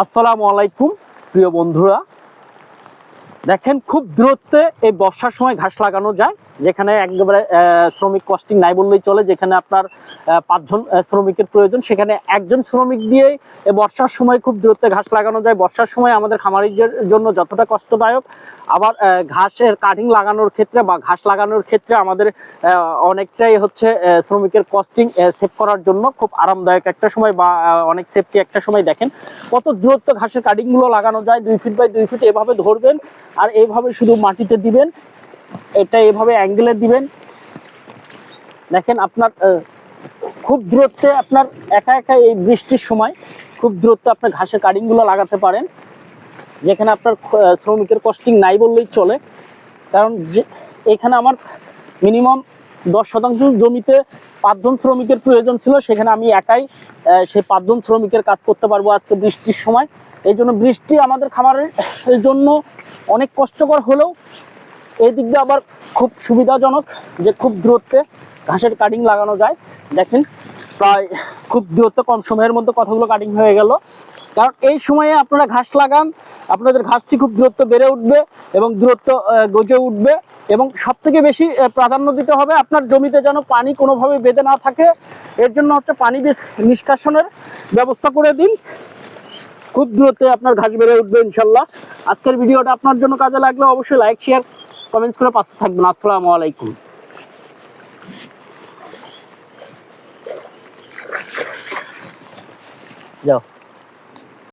আসসালামু আলাইকুম প্রিয় বন্ধুরা। দেখেন খুব দূরত্বে এই বর্ষার সময় ঘাস লাগানো যায়, যেখানে একেবারে শ্রমিক কস্টিং নাই বললেই চলে, যেখানে আপনার পাঁচজন শ্রমিকের প্রয়োজন, সেখানে একজন শ্রমিক দিয়েই বর্ষার সময় খুব দূরত্বে ঘাস লাগানো যায়। বর্ষার সময় আমাদের খামারিদের জন্য যতটা কষ্টদায়ক, আবার ঘাসের কাটিং লাগানোর ক্ষেত্রে বা ঘাস লাগানোর ক্ষেত্রে আমাদের অনেকটাই হচ্ছে শ্রমিকের কস্টিং সেভ করার জন্য খুব আরামদায়ক একটা সময় বা অনেক সেফটি একটা সময় দেখেন। কত দূরত্ব ঘাসের কাটিংগুলো লাগানো যায়, দুই ফিট বাই দুই ফিট এভাবে ধরবেন আর এইভাবে শুধু মাটিতে দিবেন, এটা এভাবে অ্যাঙ্গেলে দিবেন। দেখেন আপনার খুব দূরত্বে আপনার একা একা এই বৃষ্টির সময় খুব দূরত্বে আপনার ঘাসের কাটিংগুলো লাগাতে পারেন। যেখানে আপনার শ্রমিকের কস্টিং নাই বললেই চলে। কারণ যে, এখানে আমার মিনিমাম দশ শতাংশ জমিতে পাঁচজন শ্রমিকের প্রয়োজন ছিল, সেখানে আমি একাই সেই পাঁচজন শ্রমিকের কাজ করতে পারব আজকে বৃষ্টির সময়। এই জন্য বৃষ্টি আমাদের খামারের জন্য অনেক কষ্টকর হলেও এই দিক দিয়ে আবার খুব সুবিধাজনক যে খুব দূরত্বে ঘাসের কাটিং লাগানো যায়। দেখেন, প্রায় খুব দূরত্ব কম সময়ের মধ্যে কতগুলো কাটিং হয়ে গেল। কারণ এই সময়ে আপনারা ঘাস লাগান আপনাদের ঘাসটি খুব দূরত্ব বেড়ে উঠবে এবং দূরত্ব গজে উঠবে এবং সব থেকে বেশি প্রাধান্য দিতে হবে আপনার জমিতে যেন পানি কোনোভাবে বেঁধে না থাকে। এর জন্য হচ্ছে পানি নিষ্কাশনের ব্যবস্থা করে দিন। খুব দূরত্বে আপনার ঘাস বেড়ে উঠবে ইনশাল্লাহ। আজকের ভিডিওটা আপনার জন্য কাজে লাগলে। অবশ্যই লাইক শেয়ার কমেন্টস করে পাশে থাকবেন। আসসালামু আলাইকুম। যাও।